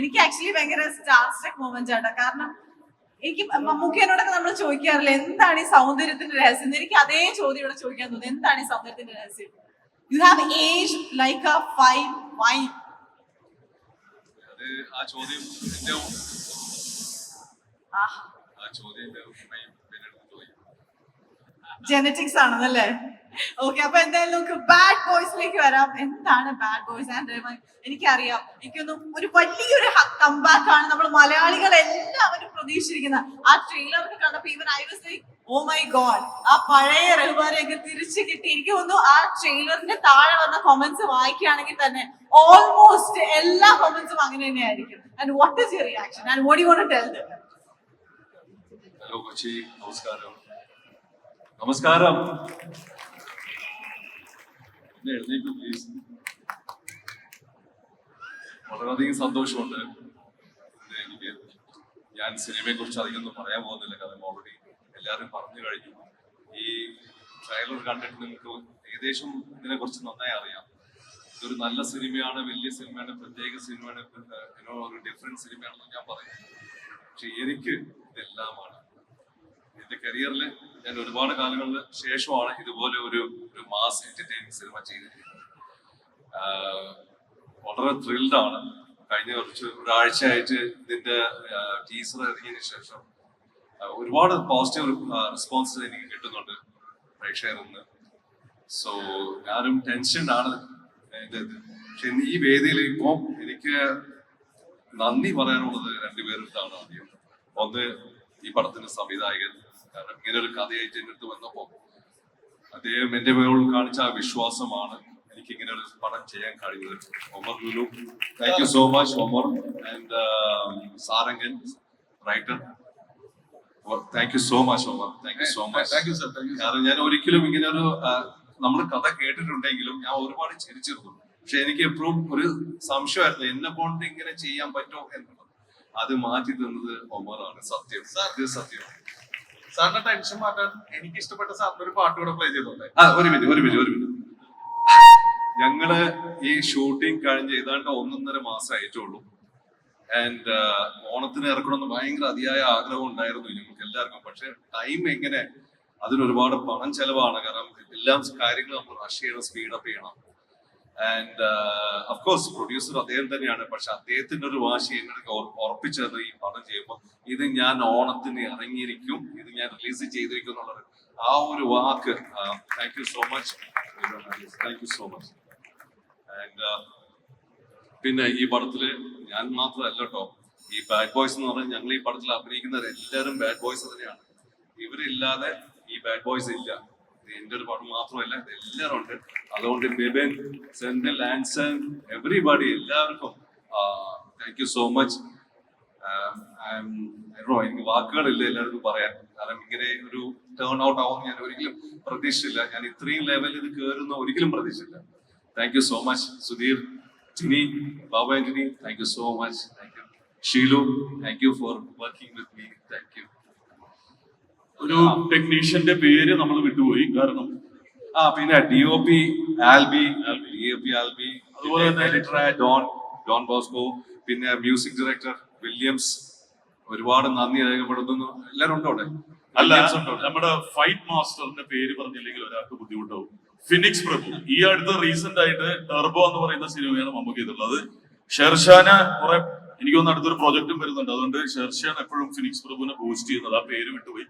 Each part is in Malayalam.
എനിക്ക് ആക്ച്വലി ഭയങ്കര സ്റ്റാർസ്റ്റക് മൂവ്മെന്റ് മൊമെന്റ് ആട്ടോ. കാരണം എനിക്ക് മമ്മൂക്കേനോടൊക്കെ നമ്മൾ ചോദിക്കാറില്ല എന്താണ് ഈ സൗന്ദര്യത്തിന്റെ രഹസ്യം? എനിക്ക് അതേ ചോദ്യം ഇവിടെ ചോദിക്കാൻ തോന്നുന്നു എന്താണ് ഈ സൗന്ദര്യത്തിന്റെ രഹസ്യം? You have age like a fine wine ആ ചോദ്യം ആ ചോദ്യം ജനറ്റിക്സ് ആണെന്നല്ലേ? ഓക്കെ അപ്പൊ എന്തായാലും നമുക്ക് ബാഡ് ബോയ്സിലേക്ക് വരാം. എന്താണ് ബാഡ് ബോയ്സ് ആൻഡ് എനിക്കറിയാം. എനിക്കൊന്നും ഒരു വലിയൊരു കംബാക്ക് ആണ്. നമ്മൾ മലയാളികൾ എല്ലാവരും പ്രതീക്ഷിച്ചിരിക്കുന്ന ആ ട്രെയിലർ കണ്ടപ്പോ I was oh my God ആ പഴയ റഹ്മാനെയൊക്കെ തിരിച്ചു കിട്ടി എനിക്ക് തോന്നുന്നു ആ ട്രെയിലറിന്റെ താഴെ വന്ന കൊമന്റ്സ് വായിക്കുകയാണെങ്കിൽ തന്നെ ഓൾമോസ്റ്റ് എല്ലാ കൊമന്റ്സും അങ്ങനെ തന്നെയായിരിക്കും and what is your reaction and what you want tell hello Kochi. നമസ്കാരം. നമസ്കാരം. വളരെയധികം സന്തോഷമുണ്ട്. എനിക്ക് ഞാൻ സിനിമയെ കുറിച്ച് അധികം ഒന്നും പറയാൻ പോകുന്നില്ല. കാരണം ഓൾറെഡി എല്ലാവരും പറഞ്ഞു കഴിഞ്ഞു. ഈ ട്രെയിലർ കണ്ടിട്ട് നിങ്ങൾക്ക് ഏകദേശം ഇതിനെ കുറിച്ച് നന്നായി അറിയാം. ഇതൊരു നല്ല സിനിമയാണ് വലിയ സിനിമയാണ് പ്രത്യേക സിനിമയാണ്. ഒരു ഡിഫറെന്റ് സിനിമയാണെന്ന് ഞാൻ പറയും. പക്ഷെ എനിക്ക് ഇതെല്ലാമാണ്. കരിയറിൽ ഞാൻ ഒരുപാട് കാലങ്ങളിൽ ശേഷമാണ് ഇതുപോലെ ഒരു ഒരു മാസ് എന്റർടൈനിങ് സിനിമ ചെയ്തിരിക്കുന്നത്. വളരെ ത്രില്ഡ് ആണ്. കഴിഞ്ഞ കുറച്ച് ഒരാഴ്ചയായിട്ട് ഇതിന്റെ ടീസർ ഇറങ്ങിയതിന് ശേഷം ഒരുപാട് പോസിറ്റീവ് റെസ്പോൺസ് എനിക്ക് കിട്ടുന്നുണ്ട് പ്രേക്ഷകരിൽ നിന്ന്. സോ ഞാനും ടെൻഷനാണ് ഇത്. പക്ഷെ ഈ വേദിയിൽ ഇപ്പോൾ എനിക്ക് നന്ദി പറയാനുള്ളത് രണ്ടുപേരുടെ ആദ്യം. ഒന്ന് ഈ പടത്തിന്റെ സംവിധായകൻ കാരണം ഇങ്ങനെ ഒരു കഥയായിട്ട് എന്റെ അടുത്ത് വന്നപ്പോൾ അദ്ദേഹം എന്റെ മേളിൽ കാണിച്ച ആ വിശ്വാസമാണ് എനിക്ക് ഇങ്ങനെ ഒരു പടം ചെയ്യാൻ കഴിയുന്നത് Omar Lulu. Thank you so much Omar. And Sarangan writer thank you so much Omar. Thank you so much thank you sir കാരണം ഞാൻ ഒരിക്കലും ഇങ്ങനെ ഒരു നമ്മൾ കഥ കേട്ടിട്ടുണ്ടെങ്കിലും ഞാൻ ഒരുപാട് ചിരിച്ചിരുന്നു. പക്ഷെ എനിക്ക് എപ്പോഴും ഒരു സംശയമായിരുന്നു എന്നെ കൊണ്ട് ഇങ്ങനെ ചെയ്യാൻ പറ്റുമോ എന്നുള്ളത്. അത് മാറ്റി തന്നത് ഒമറാണ്. സത്യം. സത്യം. സാറിന്റെ ടെൻഷൻ മാറ്റാൻ എനിക്ക് ഇഷ്ടപ്പെട്ട സാറിന്റെ ഒരു പാട്ട് കൂടെ പ്ലേ ചെയ്തോട്ടെ? ഒരു മിനിറ്റ് ഒരു മിനിറ്റ് ഒരു മിനിറ്റ് ഞങ്ങൾ ഈ ഷൂട്ടിംഗ് കഴിഞ്ഞ് ഏതാണ്ട് ഒന്നൊന്നര മാസം ആയിട്ടുള്ളൂ. ആൻഡ് ഓണത്തിന് ഇറക്കണമെന്ന് ഭയങ്കര അതിയായ ആഗ്രഹം ഉണ്ടായിരുന്നു ഞങ്ങൾക്ക് എല്ലാവർക്കും. പക്ഷെ ടൈം എങ്ങനെ? അതിന് ഒരുപാട് പണം ചെലവാണ്. കാരണം എല്ലാം കാര്യങ്ങൾ നമ്മൾ റഷ് ചെയ്യണം സ്പീഡപ്പ് ചെയ്യണം. ആൻഡ് അഫ്കോഴ്സ് പ്രൊഡ്യൂസർ അദ്ദേഹം തന്നെയാണ്. പക്ഷെ അദ്ദേഹത്തിന്റെ ഒരു വാശി എന്നോട് ഉറപ്പിച്ചത് ഈ പടം ചെയ്യുമ്പോൾ ഇത് ഞാൻ ഓണത്തിന് ഇറങ്ങിയിരിക്കും. ഇത് ഞാൻ റിലീസ് ചെയ്തിരിക്കും എന്നുള്ളത് ആ ഒരു വാക്ക് thank you so much thank you so much and പിന്നെ ഈ പടത്തിൽ ഞാൻ മാത്രമല്ല കേട്ടോ ഈ ബാഡ് ബോയ്സ് എന്ന് പറഞ്ഞാൽ ഞങ്ങൾ ഈ പടത്തിൽ അഭിനയിക്കുന്നവർ എല്ലാവരും ബാഡ് ബോയ്സ് തന്നെയാണ്. ഇവരില്ലാതെ ഈ ബാഡ് ബോയ്സ് ഇല്ല. എന്റെ ഒരു പാട്ട് മാത്രമല്ല എല്ലാവരും ഉണ്ട്. അതുകൊണ്ട് ബിബിൻ സെന്തിൽ ആൻസൺ എവറിബഡി എല്ലാവർക്കും താങ്ക് യു സോ മച്ച് എനിക്ക് വാക്കുകളില്ല എല്ലാവർക്കും പറയാൻ. കാരണം ഇങ്ങനെ ഒരു ടേൺ ഔട്ട് ആവുമെന്ന് ഞാൻ ഒരിക്കലും പ്രതീക്ഷിച്ചില്ല. ഞാൻ ഇത്രയും ലെവലിൽ ഇത് കയറുന്ന ഒരിക്കലും പ്രതീക്ഷിച്ചില്ല. Thank you so much Sudheer Jini Baba Antony thank you so much thank you Sheelu thank you for working with me thank you ഒരു ടെക്നീഷ്യന്റെ പേര് നമ്മൾ വിട്ടുപോയി കാരണം ആ പിന്നെ D O P Albi D O P Albi അതുപോലെ തന്നെ എഡിറ്ററായ ഡോൺ ഡോൺ ബോസ്കോ പിന്നെ മ്യൂസിക് ഡയറക്ടർ വില്യംസ് ഒരുപാട് നന്ദി രേഖപ്പെടുത്തുന്നു. എല്ലാവരും ഉണ്ടോ അവിടെ? അല്ല നമ്മുടെ ഫൈറ്റ് മാസ്റ്ററിന്റെ പേര് പറഞ്ഞില്ലെങ്കിൽ ഒരാൾക്ക് ബുദ്ധിമുട്ടാവും. ഫിനിക്സ് പ്രഭു ഈ അടുത്ത റീസെന്റ് ആയിട്ട് ടെർബോ എന്ന് പറയുന്ന സിനിമയാണ് നമുക്ക് ചെയ്തിട്ടുള്ളത്. ഷെർഷാന് കുറെ എനിക്ക് തോന്നുന്നു അടുത്തൊരു പ്രോജക്റ്റും വരുന്നുണ്ട്. അതുകൊണ്ട് ഷെർഷാൻ എപ്പോഴും ഫിനിക്സ് പ്രഭുവിനെ ബൂസ്റ്റ് ചെയ്യുന്നത്. ആ പേര് വിട്ടുപോയി.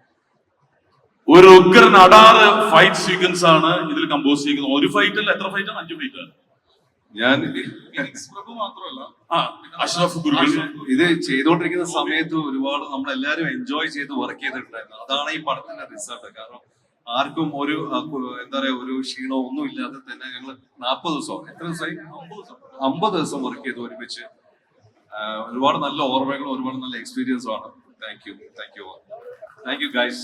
ഒരു ഉഗ്രൻ അടാറ് ഫൈറ്റ് സീക്വൻസ് ആണ് ഇതിൽ കമ്പോസ് ചെയ്യുന്നത്. ഒരു ഫൈറ്റ് അല്ല എത്ര ഫൈറ്റ് ആണ്? അഞ്ച് ഫൈറ്റ് ആണ്. ഞാൻ അഷ്റഫ് ഇത് ചെയ്തുകൊണ്ടിരിക്കുന്ന സമയത്ത് ഒരുപാട് നമ്മൾ എല്ലാവരും എൻജോയ് ചെയ്ത് വർക്ക് ചെയ്തിട്ടുണ്ടായിരുന്നു. അതാണ് ഈ പടത്തിന്റെ റിസൾട്ട് കാരണം ആർക്കും ഒരു എന്താ പറയാ ഒരു ക്ഷീണോ ഒന്നും ഇല്ലാതെ തന്നെ ഞങ്ങൾ നാൽപ്പത് ദിവസം എത്ര ദിവസമായി? അമ്പത് ദിവസം. വർക്ക് ചെയ്ത് ഒരുമിച്ച്. ഒരുപാട് നല്ല ഓർമ്മകളും ഒരുപാട് നല്ല എക്സ്പീരിയൻസും ആണ്. Thank you thank you thank you guys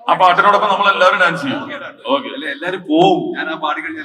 ആ പാട്ടിനോടൊപ്പം നമ്മൾ എല്ലാവരും ഡാൻസ് ചെയ്യും. ഓക്കെ അല്ലെ? എല്ലാരും പോവും. ഞാൻ ആ പാടി കഴിഞ്ഞ